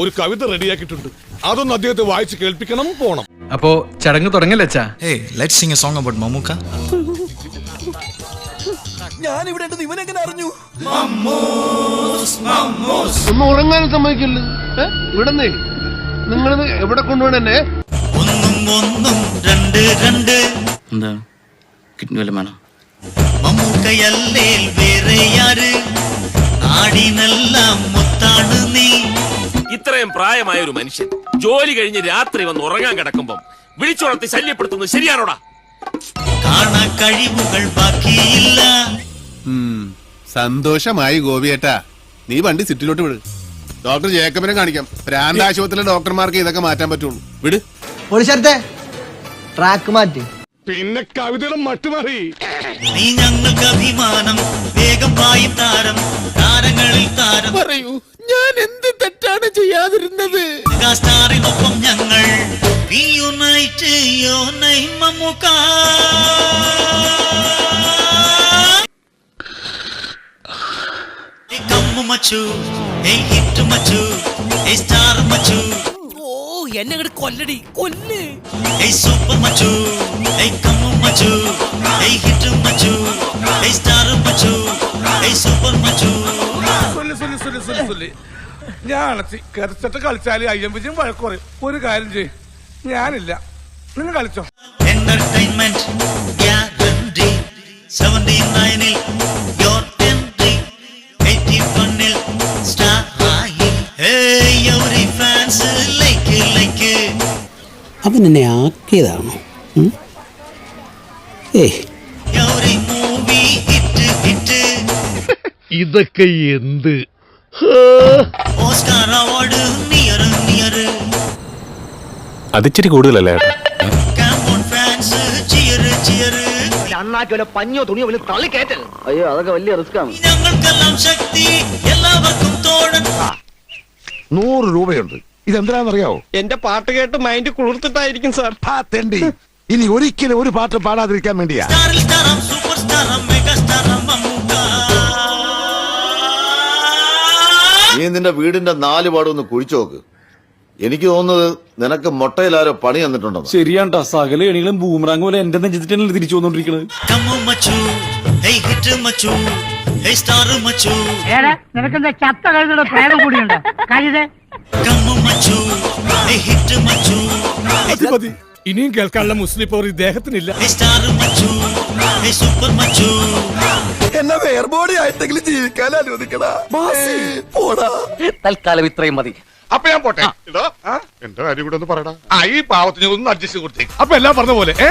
ഒരു കവിത റെഡിയാക്കിയിട്ടുണ്ട്. അതൊന്ന് അദ്ദേഹത്തെ വായിച്ച് കേൾപ്പിക്കണം പോണം. അപ്പോ ചടങ്ങ് തുടങ്ങല്ലേ അച്ഛാ? Mamuka. ഒന്ന് ഉറങ്ങാനും സമ്മതിക്കില്ല. ഇവിടുന്ന്. നിങ്ങളിത് എവിടെ കൊണ്ടുപോകണേ ഒന്നും ഒന്നും രണ്ട് രണ്ട്. എന്താ? കിഡ്നി വല്ല വേണം? മമ്മൂക്കയല്ലേ വേറെ ആര്? നീ ഇത്രയും പ്രായമായ ഒരു മനുഷ്യൻ ജോലി കഴിഞ്ഞ് രാത്രി വന്ന് ഉറങ്ങാൻ കിടക്കുമ്പം വിളിച്ചുണർത്തി ശല്യപ്പെടുത്തുന്നത് ശരിയാണോടാ? കാണാ കഴിവുകൾ ബാക്കിയില്ല സന്തോഷമായി ഗോപിയേട്ടാ. നീ വണ്ടി സിറ്റിലോട്ട് വിട്. ഡോക്ടർ ജേക്കബിനെ കാണിക്കാം. പ്രാന്താശുപത്രിയിലെ ഡോക്ടർമാർക്ക് ഇതൊക്കെ മാറ്റാൻ പറ്റുള്ളൂ. വിട്. ട്രാക്ക് മാറ്റി. പിന്നെ കവിതയുടെ മട്ടുമാറി നീ ഞങ്ങൾക്ക് അഭിമാനം വേഗം പായും താരം താരങ്ങളിൽ താരം. പറയൂ ഞാൻ എന്ത് ഓ എന്നെ അങ്ങോട്ട് കൊല്ലടി കൊല്ല്. ഏയ് സൂപ്പർ മച്ചു ഏയ് കമ്മു മച്ചു ഏയ് ഹിറ്റ് മച്ചു ഏയ് സ്റ്റാർ മച്ചു ഏയ് സൂപ്പർ മച്ചു. ഞാൻ വഴക്കുറയും ഒരു കാര്യം ചെയ്യും. ഞാനില്ല. നിങ്ങൾ കളിച്ചോ? എന്റർടൈൻമെന്റ് ഗ്യാരണ്ടി സെവന്റി നയനിൽ യോർ എൻട്രി എയ്റ്റി വണ്ണിൽ സ്റ്റാർ ആയി എവറി ഫാൻസ് ലൈക്ക് ലൈക്ക് അവൻ എന്നെ ആക്കിയതാണോ ഏ എവറി മൂവി ഹിറ്റ് ഹിറ്റ് ഇതൊക്കെ എന്ത്? ഓസ്കാർ അവാർഡ് നിയർ നിയർ അതിച്ചിരി കൂടുതലല്ലേ? ചിയർ ചിയർ അണ്ണാക്കി പഞ്ഞോ തുണിയോ വലിയ തള്ളി കയറ്റൽ അയ്യോ അതൊക്കെ വലിയ റിസ്ക്കാണ് ഞങ്ങൾക്കെല്ലാം ശക്തി എല്ലാവർക്കും തോഴൻ നൂറ് രൂപയുണ്ട്. ഇതെന്തിനാണെന്നറിയാവോ? എന്റെ പാട്ട് കേട്ട് മൈൻഡ് കുളിർത്തിട്ടായിരിക്കും സാർ ആ തെണ്ടി. ഇനി ഒരിക്കലും ഒരു പാട്ട് പാടാതിരിക്കാൻ വേണ്ടിയാ. സ്റ്റാറിൽ സ്റ്റാറാം സൂപ്പർ സ്റ്റാറാം മെഗാ സ്റ്റാറാം മമ്മൂക്ക. നീ നിന്റെ വീടിന്റെ നാല് പാടൊന്ന് ഒന്ന് കുഴിച്ചു നോക്ക്. എനിക്ക് തോന്നുന്നത് നിനക്ക് മുട്ടയിലാരോ പണി തന്നിട്ടുണ്ടോ ശരിയാണ്ടാ. സകല എണികളും ബൂമറാങ് പോലെ എന്റെ നെഞ്ചത്തിട്ടാണ് തിരിച്ചു വന്നോണ്ടിരിക്കണത്? മതി ഇനിയും കേൾക്കാനുള്ള മുസ്ലിം പവർ ഇദ്ദേഹത്തിനില്ല. ഏയ് സ്റ്റാർ മച്ചു ഏയ് സൂപ്പർ മച്ചു എന്നെ വേർബോഡി ആയിട്ടെങ്കിലും ജീവിക്കാൻ അനുവദിക്കടാ. പോടാ. തൽക്കാലം ഇത്രയും മതി. അപ്പൊ ഞാൻ പോട്ടെ. എന്റെ കാര്യം കൂടെ ഒന്ന് പറയടാ. ആ ഈ പാവത്തിന് ഒന്ന് അഡ്ജസ്റ്റ് കൊടുത്തേ അപ്പൊ എല്ലാം പറഞ്ഞ പോലെ ഏ?